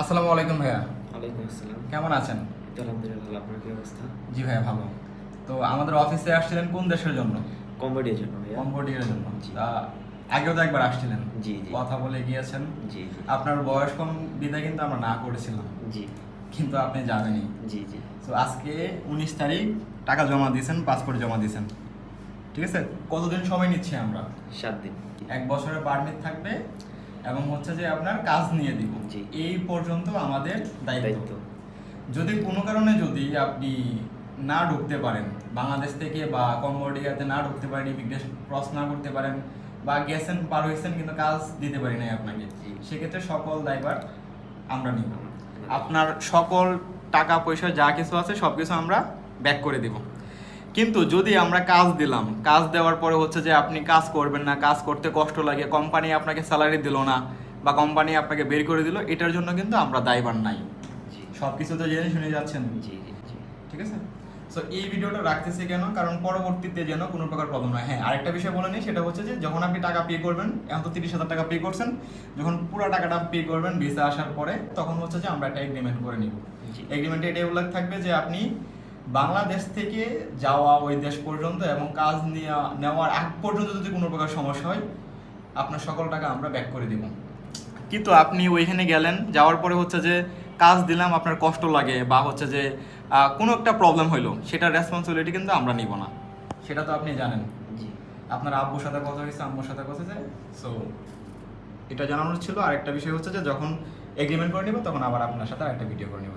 আসসালামু আলাইকুম ভাইয়া। ওয়ালাইকুম আসসালাম। কেমন আছেন? আলহামদুলিল্লাহ আপনার কি অবস্থা? জি ভাইয়া ভালো। তো আমাদের অফিসে আসছিলেন কোন দেশের জন্য? কম্বোডিয়ার জন্য ভাইয়া। কম্বোডিয়ার জন্য। আগেও তো একবার আসছিলেন। জি, জি। কথা বলে গিয়েছেন। জি আপনার বয়স কম বিদায় কিন্তু আমরা না করেছিলাম। জি। কিন্তু আপনি যাবেনই জি জি। তো আজকে উনিশ তারিখ টাকা জমা দিয়েছেন পাসপোর্ট জমা দিয়েছেন। ঠিক আছে? কতদিন সময় নিচ্ছি আমরা? সাত দিন। এক বছরের পারমিট থাকবে এবং হচ্ছে যে আপনার কাজ নিয়ে দিব। এই পর্যন্ত আমাদের দায়িত্ব। যদি কোনো কারণে যদি আপনি না ঢুকতে পারেন বাংলাদেশ থেকে বা কম্বোডিয়াতে না ঢুকতে পারেন ইমিগ্রেশন ক্রস না করতে পারেন বা গেছেন পার হয়েছেন কিন্তু কাজ দিতে পারি নাই আপনাকে সেক্ষেত্রে সকল দায়ভার আমরা নিব। আপনার সকল টাকা পয়সা যা কিছু আছে সব কিছু আমরা ব্যাক করে দেব। কিন্তু যদি আমরা কাজ দিলাম কাজ দেওয়ার পরে হচ্ছে যে আপনি কাজ করবেন না কাজ করতে কষ্ট লাগে কোম্পানি আপনাকে স্যালারি দিল না বা কোম্পানি আপনাকে বের করে দিল এটার জন্য কিন্তু আমরা দায়বার নাই। সব কিছু তো জেনে শুনে যাচ্ছেন। জি ঠিক আছে? সো এই ভিডিওটা রাখতেছি কেন? কারণ পরবর্তীতে যেন কোনো প্রকার প্রবলেম হয়। হ্যাঁ আরেকটা বিষয় বলে নিই সেটা হচ্ছে যে যখন আপনি টাকা পে করবেন এখন তো তিরিশ হাজার টাকা পে করছেন যখন পুরো টাকাটা পে করবেন ভিসা আসার পরে তখন হচ্ছে যে আমরা একটা এগ্রিমেন্ট করে নিব। এগ্রিমেন্টে এটাই উল্লেখ থাকবে যে আপনি বাংলাদেশ থেকে যাওয়া ওই দেশ পর্যন্ত এবং কাজ নেওয়া নেওয়ার আগ পর্যন্ত যদি কোনো প্রকার সমস্যা হয় আপনার সকল টাকা আমরা ব্যাক করে দেব। কিন্তু আপনি ওইখানে গেলেন যাওয়ার পরে হচ্ছে যে কাজ দিলাম আপনার কষ্ট লাগে বা হচ্ছে যে কোনো একটা প্রবলেম হইল সেটার রেসপন্সিবিলিটি কিন্তু আমরা নিব না। সেটা তো আপনি জানেন। জি। আপনার আব্বুর সাথে কথা হয়েছে আম্মুর সাথে কথা হয়েছে সো এটা জানানোর ছিল। আর একটা বিষয় হচ্ছে যে যখন এগ্রিমেন্ট করে নিব তখন আবার আপনার সাথে আরেকটা ভিডিও করে নিব